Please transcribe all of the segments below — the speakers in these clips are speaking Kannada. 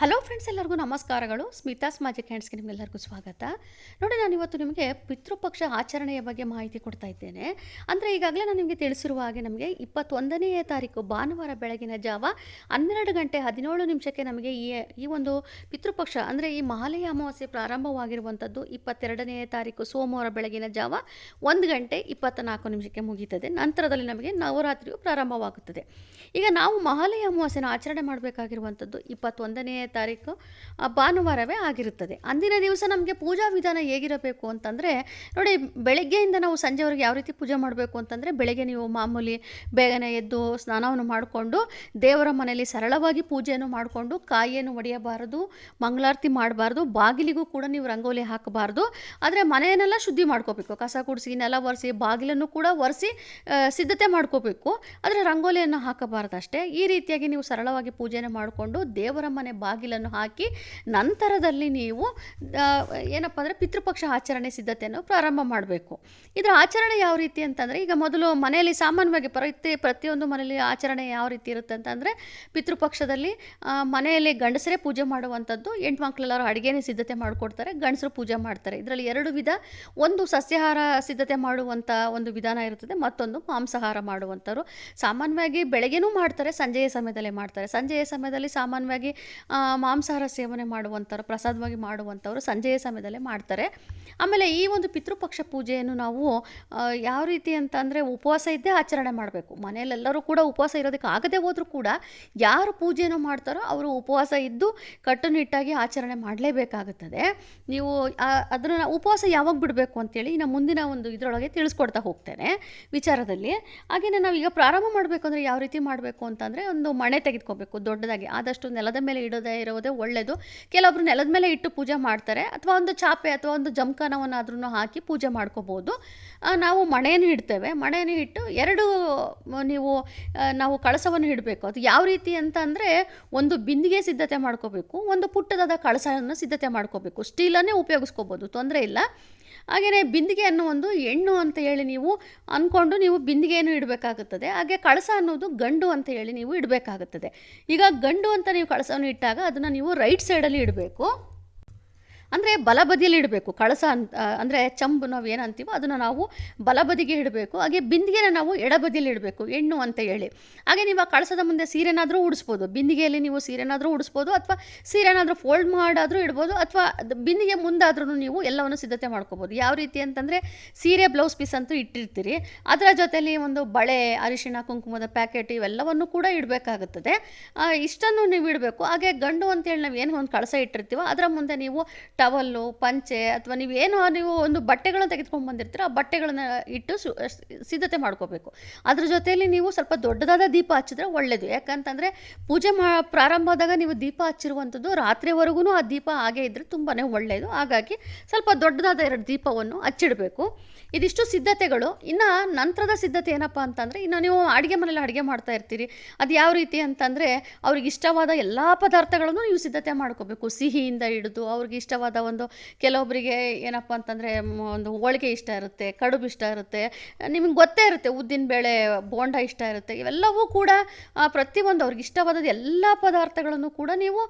ಹಲೋ ಫ್ರೆಂಡ್ಸ್ ಎಲ್ಲರಿಗೂ ನಮಸ್ಕಾರಗಳು. ಸ್ಮಿತಾಸ್ ಮ್ಯಾಜಿಕ್ ಹ್ಯಾಂಡ್ಸ್ಗೆ ನಿಮಗೆಲ್ಲರಿಗೂ ಸ್ವಾಗತ. ನೋಡಿ, ನಾನು ಇವತ್ತು ನಿಮಗೆ ಪಿತೃಪಕ್ಷ ಆಚರಣೆಯ ಬಗ್ಗೆ ಮಾಹಿತಿ ಕೊಡ್ತಾ ಇದ್ದೇನೆ. ಅಂದರೆ ಈಗಾಗಲೇ ನಾನು ನಿಮಗೆ ತಿಳಿಸಿರುವ ಹಾಗೆ ನಮಗೆ ಇಪ್ಪತ್ತೊಂದನೆಯ ತಾರೀಕು ಭಾನುವಾರ ಬೆಳಗಿನ ಜಾವ ಹನ್ನೆರಡು ಗಂಟೆ ಹದಿನೇಳು ನಿಮಿಷಕ್ಕೆ ನಮಗೆ ಈ ಈ ಒಂದು ಪಿತೃಪಕ್ಷ, ಅಂದರೆ ಈ ಮಹಾಲಯ ಅಮಾವಾಸ್ಯೆ ಪ್ರಾರಂಭವಾಗಿರುವಂಥದ್ದು ಇಪ್ಪತ್ತೆರಡನೆಯ ತಾರೀಕು ಸೋಮವಾರ ಬೆಳಗಿನ ಜಾವ ಒಂದು ಗಂಟೆ ಇಪ್ಪತ್ತ ನಾಲ್ಕು ನಿಮಿಷಕ್ಕೆ ಮುಗೀತದೆ ನಂತರದಲ್ಲಿ ನಮಗೆ ನವರಾತ್ರಿಯು ಪ್ರಾರಂಭವಾಗುತ್ತದೆ. ಈಗ ನಾವು ಮಹಾಲಯ ಅಮಾವಾಸ್ಯೆನ ಆಚರಣೆ ಮಾಡಬೇಕಾಗಿರುವಂಥದ್ದು ಇಪ್ಪತ್ತೊಂದನೆಯ ತಾರೀಕು ಭಾನುವಾರವೇ ಆಗಿರುತ್ತದೆ. ಅಂದಿನ ದಿವಸ ನಮಗೆ ಪೂಜಾ ವಿಧಾನ ಹೇಗಿರಬೇಕು ಅಂತಂದರೆ, ನೋಡಿ ಬೆಳಗ್ಗೆಯಿಂದ ನಾವು ಸಂಜೆವರೆಗೆ ಯಾವ ರೀತಿ ಪೂಜೆ ಮಾಡಬೇಕು ಅಂತಂದರೆ, ಬೆಳಗ್ಗೆ ನೀವು ಮಾಮೂಲಿ ಬೇಗನೆ ಎದ್ದು ಸ್ನಾನವನ್ನು ಮಾಡಿಕೊಂಡು, ದೇವರ ಮನೆಯಲ್ಲಿ ಸರಳವಾಗಿ ಪೂಜೆಯನ್ನು ಮಾಡಿಕೊಂಡು, ಕಾಯಿಯನ್ನು ಒಡೆಯಬಾರದು, ಮಂಗಳಾರತಿ ಮಾಡಬಾರ್ದು, ಬಾಗಿಲಿಗೂ ಕೂಡ ನೀವು ರಂಗೋಲಿ ಹಾಕಬಾರ್ದು. ಆದರೆ ಮನೆಯನ್ನೆಲ್ಲ ಶುದ್ಧಿ ಮಾಡ್ಕೋಬೇಕು. ಕಸ ಕುಡಿಸಿ, ನೆಲ ಒರೆಸಿ, ಬಾಗಿಲನ್ನು ಕೂಡ ಒರೆಸಿ ಸಿದ್ಧತೆ ಮಾಡ್ಕೋಬೇಕು. ಆದರೆ ರಂಗೋಲಿಯನ್ನು ಹಾಕಬಾರ್ದು ಅಷ್ಟೇ ಈ ರೀತಿಯಾಗಿ ನೀವು ಸರಳವಾಗಿ ಪೂಜೆಯನ್ನು ಮಾಡಿಕೊಂಡು ದೇವರ ಮನೆ ಬಾಗಿಲನ್ನು ಹಾಕಿ ನಂತರದಲ್ಲಿ ನೀವು ಏನಪ್ಪ ಅಂದರೆ ಪಿತೃಪಕ್ಷ ಆಚರಣೆ ಸಿದ್ಧತೆಯನ್ನು ಪ್ರಾರಂಭ ಮಾಡಬೇಕು. ಇದರ ಆಚರಣೆ ಯಾವ ರೀತಿ ಅಂತಂದರೆ, ಈಗ ಮೊದಲು ಮನೆಯಲ್ಲಿ ಸಾಮಾನ್ಯವಾಗಿ ಪ್ರತಿ, ಪ್ರತಿಯೊಂದು ಮನೆಯಲ್ಲಿ ಆಚರಣೆ ಯಾವ ರೀತಿ ಇರುತ್ತೆ ಅಂತಂದರೆ, ಪಿತೃಪಕ್ಷದಲ್ಲಿ ಮನೆಯಲ್ಲಿ ಗಂಡಸರೇ ಪೂಜೆ ಮಾಡುವಂಥದ್ದು, ಎಂಟು ಮಕ್ಕಳೆಲ್ಲರೂ ಅಡುಗೆನೇ ಸಿದ್ಧತೆ ಮಾಡಿಕೊಡ್ತಾರೆ, ಗಂಡಸರು ಪೂಜೆ ಮಾಡ್ತಾರೆ. ಇದರಲ್ಲಿ ಎರಡು ವಿಧ, ಒಂದು ಸಸ್ಯಾಹಾರ ಸಿದ್ಧತೆ ಮಾಡುವಂಥ ಒಂದು ವಿಧಾನ ಇರುತ್ತದೆ, ಮತ್ತೊಂದು ಮಾಂಸಾಹಾರ ಮಾಡುವಂಥವ್ರು. ಸಾಮಾನ್ಯವಾಗಿ ಬೆಳಗ್ಗೆನೂ ಮಾಡ್ತಾರೆ, ಸಂಜೆಯ ಸಮಯದಲ್ಲಿ ಮಾಡ್ತಾರೆ. ಸಂಜೆಯ ಸಮಯದಲ್ಲಿ ಸಾಮಾನ್ಯವಾಗಿ ಮಾಂಸಾಹಾರ ಸೇವನೆ ಮಾಡುವಂಥವ್ರು, ಪ್ರಸಾದವಾಗಿ ಮಾಡುವಂಥವ್ರು ಸಂಜೆಯ ಸಮಯದಲ್ಲೇ ಮಾಡ್ತಾರೆ. ಆಮೇಲೆ ಈ ಒಂದು ಪಿತೃಪಕ್ಷ ಪೂಜೆಯನ್ನು ನಾವು ಯಾವ ರೀತಿ ಅಂತ ಅಂದರೆ ಉಪವಾಸ ಇದ್ದೇ ಆಚರಣೆ ಮಾಡಬೇಕು. ಮನೆಯಲ್ಲೆಲ್ಲರೂ ಕೂಡ ಉಪವಾಸ ಇರೋದಕ್ಕೆ ಆಗದೆ ಹೋದರೂ ಕೂಡ ಯಾರು ಪೂಜೆಯನ್ನು ಮಾಡ್ತಾರೋ ಅವರು ಉಪವಾಸ ಇದ್ದು ಕಟ್ಟುನಿಟ್ಟಾಗಿ ಆಚರಣೆ ಮಾಡಲೇಬೇಕಾಗುತ್ತದೆ. ನೀವು ಅದನ್ನು ಉಪವಾಸ ಯಾವಾಗ ಬಿಡಬೇಕು ಅಂತೇಳಿ ಇನ್ನು ಮುಂದಿನ ಒಂದು ಇದರೊಳಗೆ ತಿಳಿಸ್ಕೊಡ್ತಾ ಹೋಗ್ತೇನೆ ವಿಚಾರದಲ್ಲಿ. ಹಾಗೆಯೇ ನಾವು ಈಗ ಪ್ರಾರಂಭ ಮಾಡಬೇಕು ಅಂದರೆ ಯಾವ ರೀತಿ ಮಾಡಬೇಕು ಅಂತಂದರೆ ಒಂದು ಮಣೆ ತೆಗೆದುಕೋಬೇಕು, ದೊಡ್ಡದಾಗಿ. ಆದಷ್ಟು ನೆಲದ ಮೇಲೆ ಇಡೋದೇ ಇರೋದೇ ಒಳ್ಳೆಯದು ಕೆಲವೊಬ್ರು ನೆಲದ ಮೇಲೆ ಇಟ್ಟು ಪೂಜೆ ಮಾಡ್ತಾರೆ ಅಥವಾ ಒಂದು ಚಾಪೆ ಅಥವಾ ಒಂದು ಜಮಖಾನವನ್ನಾದ್ರೂ ಹಾಕಿ ಪೂಜೆ ಮಾಡ್ಕೋಬೋದು. ನಾವು ಮಣೆಯನ್ನು ಇಡ್ತೇವೆ. ಮಣೆಯನ್ನು ಇಟ್ಟು ಎರಡು ನೀವು ನಾವು ಕಳಸವನ್ನು ಇಡಬೇಕು. ಅದು ಯಾವ ರೀತಿ ಅಂತ ಅಂದರೆ ಒಂದು ಬಿಂದಿಗೆ ಸಿದ್ಧತೆ ಮಾಡ್ಕೋಬೇಕು, ಒಂದು ಪುಟ್ಟದಾದ ಕಳಸವನ್ನು ಸಿದ್ಧತೆ ಮಾಡ್ಕೋಬೇಕು. ಸ್ಟೀಲನ್ನೇ ಉಪಯೋಗಿಸ್ಕೋಬೋದು, ತೊಂದರೆ ಇಲ್ಲ. ಹಾಗೆಯೇ ಬಿಂದಿಗೆ ಅನ್ನೋ ಒಂದು ಹೆಣ್ಣು ಅಂತ ಹೇಳಿ ನೀವು ಅಂದ್ಕೊಂಡು ನೀವು ಬಿಂದಿಗೆಯನ್ನು ಇಡಬೇಕಾಗುತ್ತದೆ. ಹಾಗೆ ಕಳಸ ಅನ್ನೋದು ಗಂಡು ಅಂತ ಹೇಳಿ ನೀವು ಇಡಬೇಕಾಗುತ್ತದೆ. ಈಗ ಗಂಡು ಅಂತ ನೀವು ಕಳಸವನ್ನು ಇಟ್ಟಾಗ ಅದನ್ನು ನೀವು ರೈಟ್ ಸೈಡಲ್ಲಿ ಇಡಬೇಕು. ಅಂದರೆ ಬಲಬದಿಯಲ್ಲಿ ಇಡಬೇಕು. ಕಳಸ ಅಂತ ಅಂದರೆ ಚಂಬು ನಾವು ಏನಂತೀವೋ ಅದನ್ನು ನಾವು ಬಲಬದಿಗೆ ಇಡಬೇಕು. ಹಾಗೆ ಬಿಂದಿಗೆನ ನಾವು ಎಡಬದಿಯಲ್ಲಿ ಇಡಬೇಕು ಹೆಣ್ಣು ಅಂತ ಹೇಳಿ. ಹಾಗೆ ನೀವು ಆ ಕಳಸದ ಮುಂದೆ ಸೀರೆನಾದರೂ ಉಡಿಸ್ಬೋದು. ಬಿಂದಿಗೆಯಲ್ಲಿ ನೀವು ಸೀರೆನಾದರೂ ಉಡಿಸ್ಬೋದು ಅಥವಾ ಸೀರೆನಾದರೂ ಫೋಲ್ಡ್ ಮಾಡಾದರೂ ಇಡ್ಬೋದು ಅಥವಾ ಬಿಂದಿಗೆ ಮುಂದಾದ್ರೂ ನೀವು ಎಲ್ಲವನ್ನು ಸಿದ್ಧತೆ ಮಾಡ್ಕೋಬೋದು. ಯಾವ ರೀತಿ ಅಂತಂದರೆ ಸೀರೆ ಬ್ಲೌಸ್ ಪೀಸ್ ಅಂತೂ ಇಟ್ಟಿರ್ತೀರಿ. ಅದರ ಜೊತೆಯಲ್ಲಿ ಒಂದು ಬಳೆ, ಅರಿಶಿಣ, ಕುಂಕುಮದ ಪ್ಯಾಕೆಟ್ ಇವೆಲ್ಲವನ್ನು ಕೂಡ ಇಡಬೇಕಾಗುತ್ತದೆ. ಇಷ್ಟನ್ನು ನೀವು ಇಡಬೇಕು. ಹಾಗೆ ಗಂಡು ಅಂತೇಳಿ ನಾವು ಏನು ಒಂದು ಕಳಸ ಇಟ್ಟಿರ್ತೀವೋ ಅದರ ಮುಂದೆ ನೀವು ಟವಲ್ಲು, ಪಂಚೆ ಅಥವಾ ನೀವು ಏನು ನೀವು ಒಂದು ಬಟ್ಟೆಗಳನ್ನು ತೆಗೆದುಕೊಂಡು ಬಂದಿರ್ತೀರ, ಆ ಬಟ್ಟೆಗಳನ್ನ ಇಟ್ಟು ಸಿದ್ಧತೆ ಮಾಡ್ಕೋಬೇಕು. ಅದ್ರ ಜೊತೆಯಲ್ಲಿ ನೀವು ಸ್ವಲ್ಪ ದೊಡ್ಡದಾದ ದೀಪ ಹಚ್ಚಿದ್ರೆ ಒಳ್ಳೆಯದು ಯಾಕಂತಂದರೆ ಪೂಜೆ ಮಾ, ಪ್ರಾರಂಭ ಆದಾಗ ನೀವು ದೀಪ ಹಚ್ಚಿರುವಂಥದ್ದು ರಾತ್ರಿವರೆಗೂ ಆ ದೀಪ ಹಾಗೆ ಇದ್ದರೆ ತುಂಬಾ ಒಳ್ಳೆಯದು ಹಾಗಾಗಿ ಸ್ವಲ್ಪ ದೊಡ್ಡದಾದ ಎರಡು ದೀಪವನ್ನು ಹಚ್ಚಿಡಬೇಕು. ಇದಿಷ್ಟು ಸಿದ್ಧತೆಗಳು. ಇನ್ನು ನಂತರದ ಸಿದ್ಧತೆ ಏನಪ್ಪ ಅಂತಂದರೆ, ಇನ್ನು ನೀವು ಅಡುಗೆ ಮನೇಲಿ ಅಡುಗೆ ಮಾಡ್ತಾ ಇರ್ತೀರಿ. ಅದು ಯಾವ ರೀತಿ ಅಂತಂದರೆ, ಅವ್ರಿಗೆ ಇಷ್ಟವಾದ ಎಲ್ಲ ಪದಾರ್ಥಗಳನ್ನು ನೀವು ಸಿದ್ಧತೆ ಮಾಡ್ಕೋಬೇಕು. ಸಿಹಿಯಿಂದ ಹಿಡಿದು ಅವ್ರಿಗೆ ಇಷ್ಟವಾದ ಒಂದು ಕೆಲವೊಬ್ಬರಿಗೆ ಏನಪ್ಪ ಅಂತಂದರೆ ಒಂದು ಹೋಳಿಗೆ ಇಷ್ಟ ಇರುತ್ತೆ, ಕಡುಬು ಇಷ್ಟ ಇರುತ್ತೆ, ನಿಮಗೆ ಗೊತ್ತೇ ಇರುತ್ತೆ ಉದ್ದಿನ ಬೇಳೆ, ಬೋಂಡ ಇಷ್ಟ ಇರುತ್ತೆ, ಇವೆಲ್ಲವೂ ಕೂಡ ಪ್ರತಿಯೊಂದು ಅವ್ರಿಗೆ ಇಷ್ಟವಾದ ಎಲ್ಲ ಪದಾರ್ಥಗಳನ್ನು ಕೂಡ ನೀವು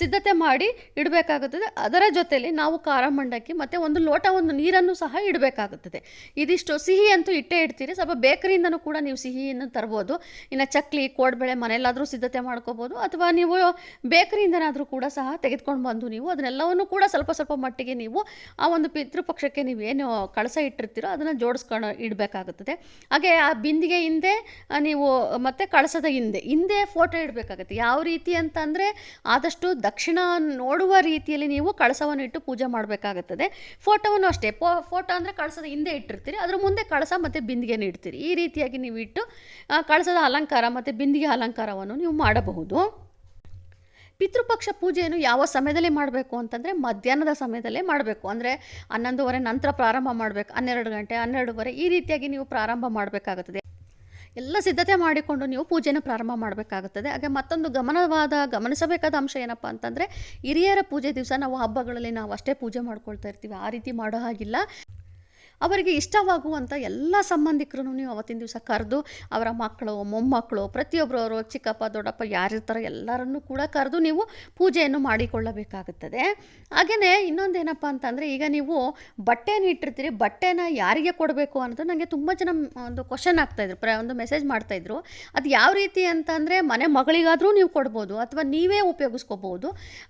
ಸಿದ್ಧತೆ ಮಾಡಿ ಇಡಬೇಕಾಗುತ್ತದೆ. ಅದರ ಜೊತೆಯಲ್ಲಿ ನಾವು ಖಾರ ಮಂಡಕ್ಕಿ ಮತ್ತು ಒಂದು ಲೋಟ ಒಂದು ನೀರನ್ನು ಸಹ ಇಡಬೇಕಾಗುತ್ತದೆ. ಇದಿಷ್ಟು ಸಿಹಿ ಅಂತೂ ಇಟ್ಟೇ ಇಡ್ತೀರಿ. ಸ್ವಲ್ಪ ಬೇಕರಿಯಿಂದನೂ ಕೂಡ ನೀವು ಸಿಹಿಯನ್ನು ತರ್ಬೋದು. ಇನ್ನು ಚಕ್ಲಿ, ಕೋಡ್ಬೇಳೆ ಮನೆಯಲ್ಲಾದರೂ ಸಿದ್ಧತೆ ಮಾಡ್ಕೋಬೋದು. ಅಥವಾ ನೀವು ಬೇಕರಿಯಿಂದನಾದರೂ ಕೂಡ ಸಹ ತೆಗೆದುಕೊಂಡು ಬಂದು ನೀವು ಅದನ್ನೆಲ್ಲವನ್ನು ಕೂಡ ಸ್ವಲ್ಪ ಸ್ವಲ್ಪ ಸ್ವಲ್ಪ ಮಟ್ಟಿಗೆ ನೀವು ಆ ಒಂದು ಪಿತೃಪಕ್ಷಕ್ಕೆ ಏನು ಕಳಸ ಇಟ್ಟಿರ್ತೀರೋ ಅದನ್ನು ಜೋಡಿಸ್ಕೊಂಡು ಇಡಬೇಕಾಗುತ್ತದೆ. ಹಾಗೆ ಆ ಬಿಂದಿಗೆ ಹಿಂದೆ ನೀವು ಮತ್ತು ಕಳಸದ ಹಿಂದೆ ಹಿಂದೆ ಫೋಟೋ ಇಡಬೇಕಾಗುತ್ತೆ. ಯಾವ ರೀತಿ ಅಂತ ಆದಷ್ಟು ದಕ್ಷಿಣ ನೋಡುವ ರೀತಿಯಲ್ಲಿ ನೀವು ಕಳಸವನ್ನು ಇಟ್ಟು ಪೂಜೆ ಮಾಡಬೇಕಾಗುತ್ತದೆ. ಫೋಟೋವನ್ನು ಅಷ್ಟೇ, ಪೋ ಫೋಟೋ ಅಂದರೆ ಕಳಸದ ಹಿಂದೆ ಇಟ್ಟಿರ್ತೀರಿ, ಅದ್ರ ಮುಂದೆ ಕಳಸ ಮತ್ತು ಬಿಂದಿಗೆನ ಇಡ್ತೀರಿ. ಈ ರೀತಿಯಾಗಿ ನೀವು ಇಟ್ಟು ಕಳಸದ ಅಲಂಕಾರ ಮತ್ತು ಬಿಂದಿಗೆ ಅಲಂಕಾರವನ್ನು ನೀವು ಮಾಡಬಹುದು. ಪಿತೃಪಕ್ಷ ಪೂಜೆಯನ್ನು ಯಾವ ಸಮಯದಲ್ಲಿ ಮಾಡಬೇಕು ಅಂತಂದರೆ ಮಧ್ಯಾಹ್ನದ ಸಮಯದಲ್ಲೇ ಮಾಡಬೇಕು. ಅಂದರೆ ಹನ್ನೊಂದುವರೆ ನಂತರ ಪ್ರಾರಂಭ ಮಾಡಬೇಕು. ಹನ್ನೆರಡು ಗಂಟೆ, ಹನ್ನೆರಡುವರೆ ಈ ರೀತಿಯಾಗಿ ನೀವು ಪ್ರಾರಂಭ ಮಾಡಬೇಕಾಗುತ್ತದೆ. ಎಲ್ಲ ಸಿದ್ಧತೆ ಮಾಡಿಕೊಂಡು ನೀವು ಪೂಜೆನ ಪ್ರಾರಂಭ ಮಾಡಬೇಕಾಗುತ್ತದೆ. ಹಾಗೆ ಮತ್ತೊಂದು ಗಮನವಾದ, ಗಮನಿಸಬೇಕಾದ ಅಂಶ ಏನಪ್ಪ ಅಂತಂದರೆ ಹಿರಿಯರ ಪೂಜೆ ದಿವಸ ನಾವು ಹಬ್ಬಗಳಲ್ಲಿ ನಾವು ಅಷ್ಟೇ ಪೂಜೆ ಮಾಡ್ಕೊಳ್ತಾ ಇರ್ತೀವಿ. ಆ ರೀತಿ ಮಾಡೋ ಹಾಗಿಲ್ಲ. ಅವರಿಗೆ ಇಷ್ಟವಾಗುವಂಥ ಎಲ್ಲ ಸಂಬಂಧಿಕರನ್ನು ನೀವು ಅವತ್ತಿನ ದಿವಸ ಕರೆದು ಅವರ ಮಕ್ಕಳು, ಮೊಮ್ಮಕ್ಕಳು ಪ್ರತಿಯೊಬ್ಬರು ಅವರು ಚಿಕ್ಕಪ್ಪ, ದೊಡ್ಡಪ್ಪ ಯಾರಿರ್ತಾರೋ ಎಲ್ಲರನ್ನೂ ಕೂಡ ಕರೆದು ನೀವು ಪೂಜೆಯನ್ನು ಮಾಡಿಕೊಳ್ಳಬೇಕಾಗುತ್ತದೆ. ಹಾಗೆಯೇ ಇನ್ನೊಂದೇನಪ್ಪ ಅಂತಂದರೆ ಈಗ ನೀವು ಬಟ್ಟೆನ ಇಟ್ಟಿರ್ತೀರಿ, ಬಟ್ಟೆನ ಯಾರಿಗೆ ಕೊಡಬೇಕು ಅನ್ನೋದು ನನಗೆ ತುಂಬ ಜನ ಒಂದು ಕ್ವಶನ್ ಆಗ್ತಾಯಿದ್ರು ಪ್ರ ಒಂದು ಮೆಸೇಜ್ ಮಾಡ್ತಾಯಿದ್ರು ಅದು ಯಾವ ರೀತಿ ಅಂತಂದರೆ ಮನೆ ಮಗಳಿಗಾದರೂ ನೀವು ಕೊಡ್ಬೋದು ಅಥವಾ ನೀವೇ ಉಪಯೋಗಿಸ್ಕೋಬೋದು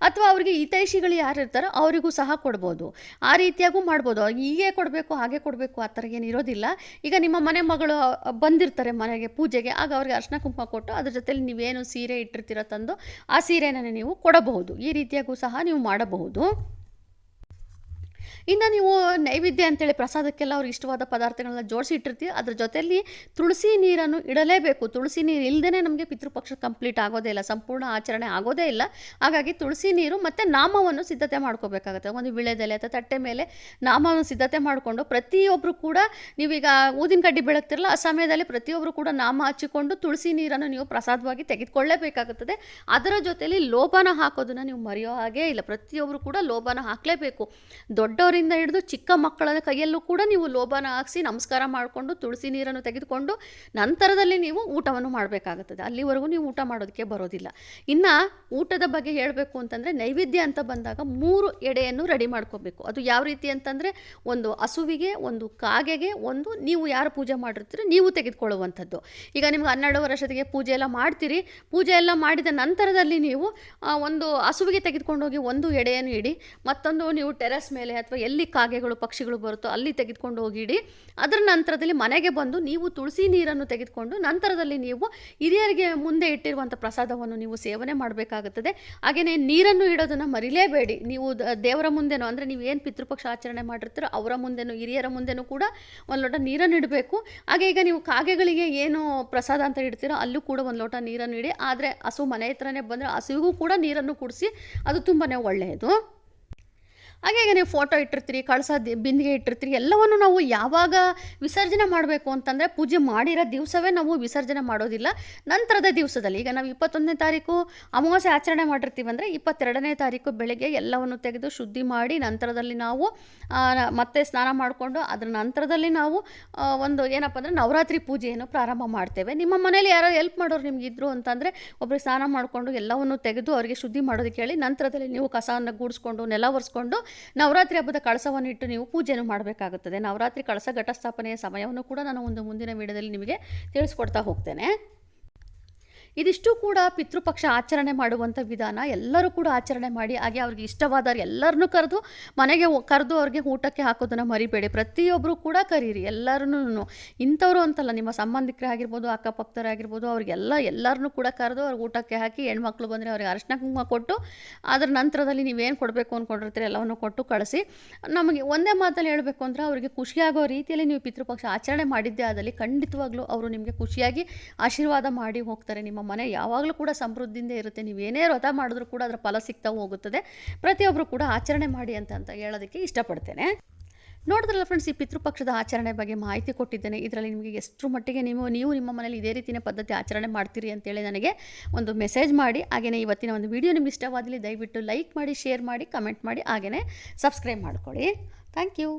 ಅಥವಾ ಅವರಿಗೆ ಹಿತೈಷಿಗಳು ಯಾರು ಇರ್ತಾರೋ ಅವರಿಗೂ ಸಹ ಕೊಡ್ಬೋದು. ಆ ರೀತಿಯಾಗೂ ಮಾಡ್ಬೋದು. ಹೀಗೆ ಕೊಡಬೇಕು, ಹಾಗೆ ಕೊಡಬೇಕು, ಆ ಥರ ಏನು ಇರೋದಿಲ್ಲ. ಈಗ ನಿಮ್ಮ ಮನೆ ಮಗಳು ಬಂದಿರ್ತಾರೆ ಮನೆಗೆ ಪೂಜೆಗೆ, ಆಗ ಅವ್ರಿಗೆ ಅರ್ಶನ ಕುಂಕುಮ ಕೊಟ್ಟು ಅದ್ರ ಜೊತೆಲಿ ನೀವೇನು ಸೀರೆ ಇಟ್ಟಿರ್ತೀರ ತಂದು, ಆ ಸೀರೆನ ನೀವು ಕೊಡಬಹುದು. ಈ ರೀತಿಯಾಗೂ ಸಹ ನೀವು ಮಾಡಬಹುದು. ಇನ್ನು ನೀವು ನೈವೇದ್ಯ ಅಂತೇಳಿ ಪ್ರಸಾದಕ್ಕೆಲ್ಲ ಅವ್ರಿಗೆ ಇಷ್ಟವಾದ ಪದಾರ್ಥಗಳನ್ನ ಜೋಡಿಸಿ ಇಟ್ಟಿರ್ತೀವಿ ಅದ್ರ ಜೊತೆಯಲ್ಲಿ ತುಳಸಿ ನೀರನ್ನು ಇಡಲೇಬೇಕು. ತುಳಸಿ ನೀರು ಇಲ್ಲದೇ ನಮಗೆ ಪಿತೃಪಕ್ಷ ಕಂಪ್ಲೀಟ್ ಆಗೋದೇ ಇಲ್ಲ. ಸಂಪೂರ್ಣ ಆಚರಣೆ ಆಗೋದೇ ಇಲ್ಲ. ಹಾಗಾಗಿ ತುಳಸಿ ನೀರು ಮತ್ತು ನಾಮವನ್ನು ಸಿದ್ಧತೆ ಮಾಡ್ಕೋಬೇಕಾಗುತ್ತೆ. ಒಂದು ವಿಳೆದೆಲೆ ಅಥವಾ ತಟ್ಟೆ ಮೇಲೆ ನಾಮವನ್ನು ಸಿದ್ಧತೆ ಮಾಡಿಕೊಂಡು ಪ್ರತಿಯೊಬ್ಬರು ಕೂಡ ನೀವೀಗ ಊದಿನ ಕಡ್ಡಿ ಬೆಳಗ್ತಿರಲ್ಲ, ಆ ಸಮಯದಲ್ಲಿ ಪ್ರತಿಯೊಬ್ಬರು ಕೂಡ ನಾಮ ಹಚ್ಚಿಕೊಂಡು ತುಳಸಿ ನೀರನ್ನು ನೀವು ಪ್ರಸಾದವಾಗಿ ತೆಗೆದುಕೊಳ್ಳೇಬೇಕಾಗುತ್ತದೆ. ಅದರ ಜೊತೆಯಲ್ಲಿ ಲೋಭನ ಹಾಕೋದನ್ನು ನೀವು ಮರೆಯೋ ಹಾಗೇ ಇಲ್ಲ. ಪ್ರತಿಯೊಬ್ಬರು ಕೂಡ ಲೋಭನ ಹಾಕಲೇಬೇಕು. ದೊಡ್ಡವರಿಂದ ಹಿಡಿದು ಚಿಕ್ಕ ಮಕ್ಕಳ ಕೈಯಲ್ಲೂ ಕೂಡ ನೀವು ಲೋಭನ ಹಾಕಿಸಿ ನಮಸ್ಕಾರ ಮಾಡಿಕೊಂಡು ತುಳಸಿ ನೀರನ್ನು ತೆಗೆದುಕೊಂಡು ನಂತರದಲ್ಲಿ ನೀವು ಊಟವನ್ನು ಮಾಡಬೇಕಾಗುತ್ತದೆ. ಅಲ್ಲಿವರೆಗೂ ನೀವು ಊಟ ಮಾಡೋದಕ್ಕೆ ಬರೋದಿಲ್ಲ. ಇನ್ನು ಊಟದ ಬಗ್ಗೆ ಹೇಳಬೇಕು ಅಂತಂದರೆ ನೈವೇದ್ಯ ಅಂತ ಬಂದಾಗ ಮೂರು ಎಡೆಯನ್ನು ರೆಡಿ ಮಾಡ್ಕೋಬೇಕು. ಅದು ಯಾವ ರೀತಿ ಅಂತಂದರೆ ಒಂದು ಹಸುವಿಗೆ, ಒಂದು ಕಾಗೆಗೆ, ಒಂದು ನೀವು ಯಾರು ಪೂಜೆ ಮಾಡಿರ್ತೀರೋ ನೀವು ತೆಗೆದುಕೊಳ್ಳುವಂಥದ್ದು. ಈಗ ನಿಮ್ಗೆ ಹನ್ನೆರಡು ವರ್ಷದಿಗೆ ಪೂಜೆ ಎಲ್ಲ ಮಾಡ್ತೀರಿ. ಪೂಜೆ ಎಲ್ಲ ಮಾಡಿದ ನಂತರದಲ್ಲಿ ನೀವು ಒಂದು ಹಸುವಿಗೆ ತೆಗೆದುಕೊಂಡೋಗಿ ಒಂದು ಎಡೆಯನ್ನು ಇಡಿ, ಮತ್ತೊಂದು ನೀವು ಟೆರೆಸ್ ಮೇಲೆ ಅಥವಾ ಎಲ್ಲಿ ಕಾಗೆಗಳು, ಪಕ್ಷಿಗಳು ಬರುತ್ತೋ ಅಲ್ಲಿ ತೆಗೆದುಕೊಂಡು ಹೋಗಿಡಿ. ಅದರ ನಂತರದಲ್ಲಿ ಮನೆಗೆ ಬಂದು ನೀವು ತುಳಸಿ ನೀರನ್ನು ತೆಗೆದುಕೊಂಡು ನಂತರದಲ್ಲಿ ನೀವು ಹಿರಿಯರಿಗೆ ಮುಂದೆ ಇಟ್ಟಿರುವಂಥ ಪ್ರಸಾದವನ್ನು ನೀವು ಸೇವನೆ ಮಾಡಬೇಕಾಗುತ್ತದೆ. ಹಾಗೆಯೇ ನೀರನ್ನು ಇಡೋದನ್ನು ಮರಿಲೇಬೇಡಿ. ನೀವು ದೇವರ ಮುಂದೆನೋ, ಅಂದರೆ ನೀವು ಏನು ಪಿತೃಪಕ್ಷ ಆಚರಣೆ ಮಾಡಿರ್ತೀರೋ ಅವರ ಮುಂದೆನೂ, ಹಿರಿಯರ ಮುಂದೆನೂ ಕೂಡ ಒಂದು ಲೋಟ ನೀರನ್ನು ಇಡಬೇಕು. ಹಾಗೆ ಈಗ ನೀವು ಕಾಗೆಗಳಿಗೆ ಏನು ಪ್ರಸಾದ ಅಂತ ಇಡ್ತೀರೋ ಅಲ್ಲೂ ಕೂಡ ಒಂದು ಲೋಟ ನೀರನ್ನು ಇಡಿ. ಆದರೆ ಹಸು ಮನೆ ಹತ್ರನೇ ಬಂದರೆ ಹಸುವಿಗೂ ಕೂಡ ನೀರನ್ನು ಕುಡಿಸಿ, ಅದು ತುಂಬಾ ಒಳ್ಳೆಯದು. ಹಾಗೆ ಈಗ ನೀವು ಫೋಟೋ ಇಟ್ಟಿರ್ತೀರಿ, ಕಳಸ ಬಿಂದಿಗೆ ಇಟ್ಟಿರ್ತೀರಿ, ಎಲ್ಲವನ್ನು ನಾವು ಯಾವಾಗ ವಿಸರ್ಜನೆ ಮಾಡಬೇಕು ಅಂತಂದರೆ ಪೂಜೆ ಮಾಡಿರೋ ದಿವಸವೇ ನಾವು ವಿಸರ್ಜನೆ ಮಾಡೋದಿಲ್ಲ. ನಂತರದ ದಿವಸದಲ್ಲಿ, ಈಗ ನಾವು ಇಪ್ಪತ್ತೊಂದನೇ ತಾರೀಕು ಅಮಾವಾಸ್ಯೆ ಆಚರಣೆ ಮಾಡಿರ್ತೀವಿ ಅಂದರೆ ಇಪ್ಪತ್ತೆರಡನೇ ತಾರೀಕು ಬೆಳಗ್ಗೆ ಎಲ್ಲವನ್ನು ತೆಗೆದು ಶುದ್ಧಿ ಮಾಡಿ ನಂತರದಲ್ಲಿ ನಾವು ಮತ್ತೆ ಸ್ನಾನ ಮಾಡಿಕೊಂಡು ಅದರ ನಂತರದಲ್ಲಿ ನಾವು ಒಂದು ಏನಪ್ಪ ಅಂದರೆ ನವರಾತ್ರಿ ಪೂಜೆಯನ್ನು ಪ್ರಾರಂಭ ಮಾಡ್ತೇವೆ. ನಿಮ್ಮ ಮನೇಲಿ ಯಾರೋ ಹೆಲ್ಪ್ ಮಾಡೋರು ನಿಮ್ಗೆ ಇದ್ರು ಅಂತಂದರೆ ಒಬ್ಬರಿಗೆ ಸ್ನಾನ ಮಾಡಿಕೊಂಡು ಎಲ್ಲವನ್ನು ತೆಗೆದು ಅವರಿಗೆ ಶುದ್ಧಿ ಮಾಡೋದಕ್ಕೆ ಹೇಳಿ ನಂತರದಲ್ಲಿ ನೀವು ಕಸವನ್ನು ಗೂಡಿಸ್ಕೊಂಡು ನೆಲ ಒರೆಸ್ಕೊಂಡು ನವರಾತ್ರಿ ಹಬ್ಬದ ಕಳಸವನ್ನು ಇಟ್ಟು ನೀವು ಪೂಜೆಯನ್ನು ಮಾಡಬೇಕಾಗುತ್ತದೆ. ನವರಾತ್ರಿ ಕಳಸ ಘಟಸ್ಥಾಪನೆಯ ಸಮಯವನ್ನು ಕೂಡ ನಾನು ಒಂದು ಮುಂದಿನ ವಿಡಿಯೋದಲ್ಲಿ ನಿಮಗೆ ತಿಳಿಸ್ಕೊಡ್ತಾ ಹೋಗ್ತೇನೆ. ಇದಿಷ್ಟು ಕೂಡ ಪಿತೃಪಕ್ಷ ಆಚರಣೆ ಮಾಡುವಂಥ ವಿಧಾನ. ಎಲ್ಲರೂ ಕೂಡ ಆಚರಣೆ ಮಾಡಿ, ಹಾಗೆ ಅವ್ರಿಗೆ ಇಷ್ಟವಾದವ್ರು ಎಲ್ಲರನ್ನೂ ಕರೆದು ಮನೆಗೆ ಕರೆದು ಅವ್ರಿಗೆ ಊಟಕ್ಕೆ ಹಾಕೋದನ್ನು ಮರಿಬೇಡಿ. ಪ್ರತಿಯೊಬ್ಬರು ಕೂಡ ಕರೀರಿ, ಎಲ್ಲರನ್ನೂ. ಇಂಥವ್ರು ಅಂತಲ್ಲ, ನಿಮ್ಮ ಸಂಬಂಧಿಕರೇ ಆಗಿರ್ಬೋದು, ಅಕ್ಕಪಕ್ಕದವರೇ ಆಗಿರ್ಬೋದು, ಅವ್ರಿಗೆಲ್ಲ ಎಲ್ಲರನ್ನೂ ಕೂಡ ಕರೆದು ಅವ್ರಿಗೆ ಊಟಕ್ಕೆ ಹಾಕಿ, ಹೆಣ್ಮಕ್ಳು ಬಂದರೆ ಅವ್ರಿಗೆ ಅರಶಿನ ಕುಂಕುಮ ಕೊಟ್ಟು, ಅದರ ನಂತರದಲ್ಲಿ ನೀವೇನು ಕೊಡಬೇಕು ಅಂದ್ಕೊಂಡಿರ್ತೀರಿ ಎಲ್ಲವನ್ನೂ ಕೊಟ್ಟು ಕಳಿಸಿ. ನಮಗೆ ಒಂದೇ ಮಾತಲ್ಲಿ ಹೇಳಬೇಕು ಅಂದರೆ, ಅವರಿಗೆ ಖುಷಿಯಾಗೋ ರೀತಿಯಲ್ಲಿ ನೀವು ಪಿತೃಪಕ್ಷ ಆಚರಣೆ ಮಾಡಿದ್ದೇ ಆದಲ್ಲಿ ಖಂಡಿತವಾಗ್ಲೂ ಅವರು ನಿಮಗೆ ಖುಷಿಯಾಗಿ ಆಶೀರ್ವಾದ ಮಾಡಿ ಹೋಗ್ತಾರೆ ನಿಮ್ಮ ಮನೆ ಯಾವಾಗಲೂ ಕೂಡ ಸಮೃದ್ಧಿಯಿಂದ ಇರುತ್ತೆ. ನೀವು ಏನೇ ವ್ರತ ಮಾಡಿದ್ರೂ ಕೂಡ ಅದರ ಫಲ ಸಿಗ್ತಾ ಹೋಗುತ್ತದೆ. ಪ್ರತಿಯೊಬ್ಬರು ಕೂಡ ಆಚರಣೆ ಮಾಡಿ ಅಂತ ಅಂತ ಹೇಳೋದಕ್ಕೆ ಇಷ್ಟಪಡ್ತೇನೆ. ನೋಡಿದ್ರಲ್ಲ ಫ್ರೆಂಡ್ಸ್ ಈ ಪಿತೃಪಕ್ಷದ ಆಚರಣೆ ಬಗ್ಗೆ ಮಾಹಿತಿ ಕೊಟ್ಟಿದ್ದೇನೆ. ಇದರಲ್ಲಿ ನಿಮಗೆ ಎಷ್ಟು ಮಟ್ಟಿಗೆ ನೀವು ನೀವು ನಿಮ್ಮ ಮನೇಲಿ ಇದೇ ರೀತಿಯ ಪದ್ಧತಿ ಆಚರಣೆ ಮಾಡ್ತೀರಿ ಅಂತೇಳಿ ನನಗೆ ಒಂದು ಮೆಸೇಜ್ ಮಾಡಿ. ಹಾಗೆಯೇ ಇವತ್ತಿನ ಒಂದು ವಿಡಿಯೋ ನಿಮ್ಗೆ ಇಷ್ಟವಾದಲ್ಲಿ ದಯವಿಟ್ಟು ಲೈಕ್ ಮಾಡಿ ಶೇರ್ ಮಾಡಿ ಕಮೆಂಟ್ ಮಾಡಿ, ಹಾಗೆಯೇ ಸಬ್ಸ್ಕ್ರೈಬ್ ಮಾಡ್ಕೊಳ್ಳಿ. Thank you